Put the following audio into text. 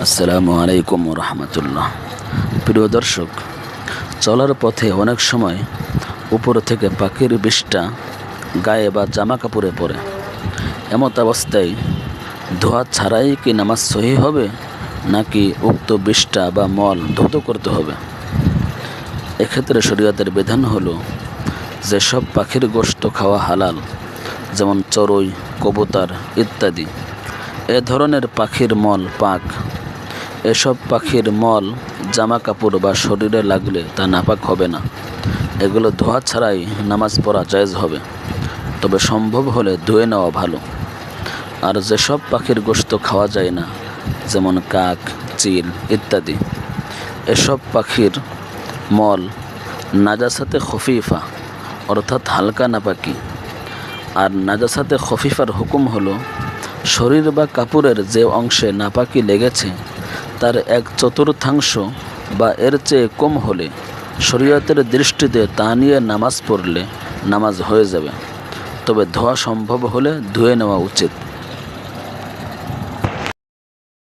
আসসালামু আলাইকুম রহমতুল্লাহ। প্রিয় দর্শক, চলার পথে অনেক সময় উপর থেকে পাখির বিষটা গায়ে বা জামা কাপড়ে পড়ে। এমত অবস্থায় ধোয়া ছাড়াই কি নামাজ সহি হবে, নাকি উক্ত বিষটা বা মল ধুতো করতে হবে? এক্ষেত্রে শরীয়তের বিধান হলো যেসব পাখির গোশত খাওয়া হালাল, যেমন চড়ুই, কবুতর ইত্যাদি। এ ধরনের পাখির মল পাক এসব পাখির মল জামা কাপড় বা শরীরে লাগলে তা নাপাক হবে না। এগুলো ধোয়া ছাড়াই নামাজ পড়া জায়েজ হবে। তবে সম্ভব হলে ধুয়ে নেওয়া ভালো। আর যেসব পাখির গোশত খাওয়া যায় না, যেমন কাক, চিল ইত্যাদি, এসব পাখির মল নাজাসাতে খফিফা, অর্থাৎ হালকা নাপাকি। আর নাজাসাতে খফিফার হুকুম হলো, শরীর বা কাপড়ের যে অংশে নাপাকি লেগেছে তার এক চতুর্থাংশ বা এর চেয়ে কম হলে শরীয়তের দৃষ্টিতে তা নিয়ে নামাজ পড়লে নামাজ হয়ে যাবে। তবে ধোয়া সম্ভব হলে ধুয়ে নেওয়া উচিত।